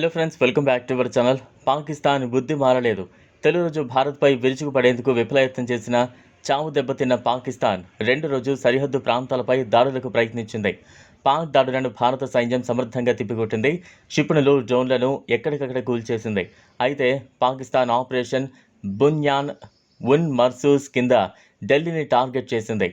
Hello friends welcome back to our channel Pakistan బుద్ధి మారలేదు. తొలి రోజు భారత్పై విరుచుకుపడేందుకు విఫలయత్నం చేసిన చావు దెబ్బతిన్న పాకిస్తాన్ రెండు రోజు సరిహద్దు ప్రాంతాలపై దాడులకు ప్రయత్నించింది. పాక్ దాడులను భారత సైన్యం సమర్థంగా తిప్పికొట్టింది. క్షిపణులు డ్రోన్లను ఎక్కడికక్కడ కూల్చేసింది. అయితే పాకిస్తాన్ ఆపరేషన్ బున్యాన్ ఉన్ మర్సూస్ కింద ఢిల్లీని టార్గెట్ చేసింది.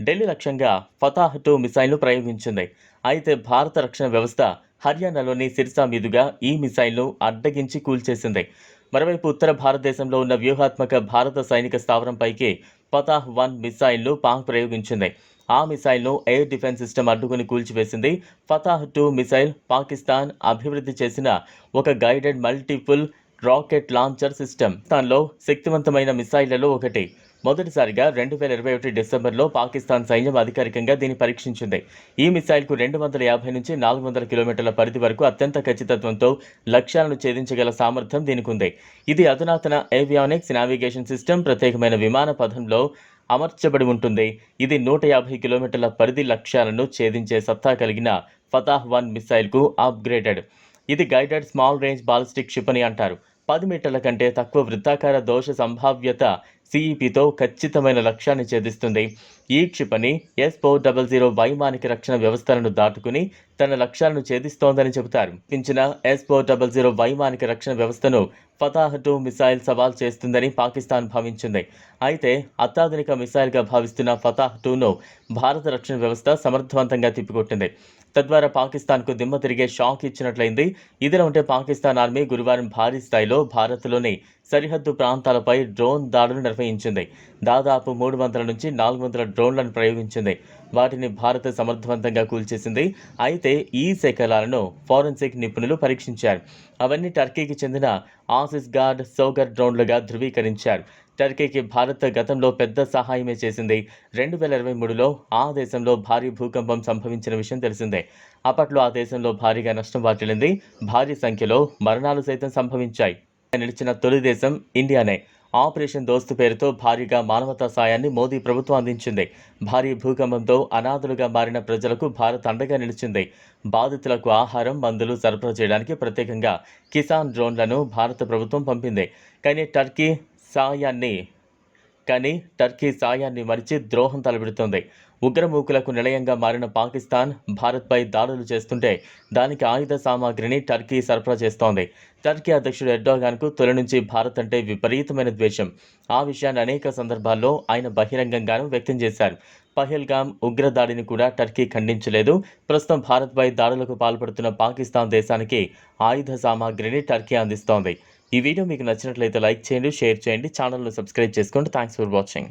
ఢిల్లీ లక్ష్యంగా ఫతాహ్ టూ మిసైల్ను ప్రయోగించింది. అయితే భారత రక్షణ వ్యవస్థ హర్యానాలోని సిర్సా మీదుగా ఈ మిసైల్ను అడ్డగించి కూల్చేసింది. మరోవైపు ఉత్తర భారతదేశంలో ఉన్న వ్యూహాత్మక భారత సైనిక స్థావరంపైకి ఫతాహ్ వన్ మిసైల్ను పాక్ ప్రయోగించింది. ఆ మిసైల్ను ఎయిర్ డిఫెన్స్ సిస్టమ్ అడ్డుకుని కూల్చివేసింది. ఫతాహ్ టూ మిసైల్ పాకిస్తాన్ అభివృద్ధి చేసిన ఒక guided multiple rocket launcher system. దానిలో శక్తివంతమైన మిసైళ్ళలో ఒకటి. మొదటిసారిగా రెండు వేల ఇరవై ఒకటి డిసెంబర్లో పాకిస్తాన్ సైన్యం అధికారికంగా దీన్ని పరీక్షించింది. ఈ మిసైల్కు రెండు వందల యాభై నుంచి నాలుగు వందల కిలోమీటర్ల పరిధి వరకు అత్యంత ఖచ్చితత్వంతో లక్ష్యాలను ఛేదించగల సామర్థ్యం దీనికి ఉంది ఇది అధునాతన ఏవియానిక్స్ నావిగేషన్ సిస్టమ్ ప్రత్యేకమైన విమాన పథంలో అమర్చబడి ఉంటుంది. ఇది నూట యాభై కిలోమీటర్ల పరిధి లక్ష్యాలను ఛేదించే సత్తా కలిగిన ఫతాహ్ వన్ మిసైల్కు అప్గ్రేడెడ్. ఇది గైడెడ్ స్మాల్ రేంజ్ బాలిస్టిక్ క్షిపణి అంటారు. పది మీటర్ల కంటే తక్కువ వృత్తాకార దోష సంభావ్యత సిఈపితో ఖచ్చితమైన లక్ష్యాన్ని ఛేదిస్తుంది. ఈ క్షిపణి ఎస్ ఫోర్ డబల్ జీరో వైమానిక రక్షణ వ్యవస్థలను దాటుకుని తన లక్ష్యాలను ఛేదిస్తోందని చెబుతారు. పించిన ఎస్ ఫోర్ డబల్ జీరో వైమానిక రక్షణ వ్యవస్థను ఫతాహ్ టూ మిసైల్ సవాల్ చేస్తుందని పాకిస్తాన్ భావించింది. అయితే అత్యాధునిక మిసైల్గా భావిస్తున్న ఫతాహ్ టూను భారత రక్షణ వ్యవస్థ సమర్థవంతంగా తిప్పికొట్టింది. తద్వారా పాకిస్తాన్కు దిమ్మ తిరిగే షాక్ ఇచ్చినట్లయింది. ఇదిలా ఉంటే పాకిస్తాన్ ఆర్మీ గురువారం భారీ స్థాయిలో భారత్లోని సరిహద్దు ప్రాంతాలపై డ్రోన్ దాడులు నిర్వహించింది. దాదాపు మూడు వందల నుంచి నాలుగు వందల డ్రోన్లను ప్రయోగించింది. వాటిని భారత్ సమర్థవంతంగా కూల్చేసింది. అయితే ఈ శకలాలను ఫోరెన్సిక్ నిపుణులు పరీక్షించారు. అవన్నీ టర్కీకి చెందిన ఆసిస్ గార్డ్ సోగర్ డ్రోన్లుగా ధృవీకరించారు. టర్కీకి భారత్ గతంలో పెద్ద సహాయమే చేసింది. రెండు వేల ఇరవై మూడులో ఆ దేశంలో భారీ భూకంపం సంభవించిన విషయం తెలిసిందే. అప్పట్లో ఆ దేశంలో భారీగా నష్టం వాటిల్లింది. భారీ సంఖ్యలో మరణాలు సైతం సంభవించాయి. నిలిచిన తొలి దేశం ఇండియానే. ఆపరేషన్ దోస్తు పేరుతో భారీగా మానవతా సాయాన్ని మోదీ ప్రభుత్వం అందించింది. భారీ భూకంపంతో అనాథులుగా మారిన ప్రజలకు భారత్ అండగా నిలిచింది. బాధితులకు ఆహారం మందులు సరఫరా చేయడానికి ప్రత్యేకంగా కిసాన్ డ్రోన్లను భారత ప్రభుత్వం పంపింది. కానీ టర్కీ సాయాన్ని కానీ టర్కీ సాయాన్ని మరిచి ద్రోహం తలపెడుతుంది. ఉగ్రమూకులకు నిలయంగా మారిన పాకిస్తాన్ భారత్పై దాడులు చేస్తుంటే దానికి ఆయుధ సామాగ్రిని టర్కీ సరఫరా చేస్తోంది. టర్కీ అధ్యక్షుడు ఎర్డోగాన్కు తొలి నుంచి భారత్ అంటే విపరీతమైన ద్వేషం. ఆ విషయాన్ని అనేక సందర్భాల్లో ఆయన బహిరంగంగానూ వ్యక్తం చేశారు. పహల్గామ్ ఉగ్రదాడిని కూడా టర్కీ ఖండించలేదు. ప్రస్తుతం భారత్పై దాడులకు పాల్పడుతున్న పాకిస్తాన్ దేశానికి ఆయుధ సామాగ్రిని టర్కీ అందిస్తోంది. ఈ వీడియో మీకు నచ్చినట్లయితే లైక్ చేయండి షేర్ చేయండి ఛానల్ను సబ్స్క్రైబ్ చేసుకోండి. Thanks for watching.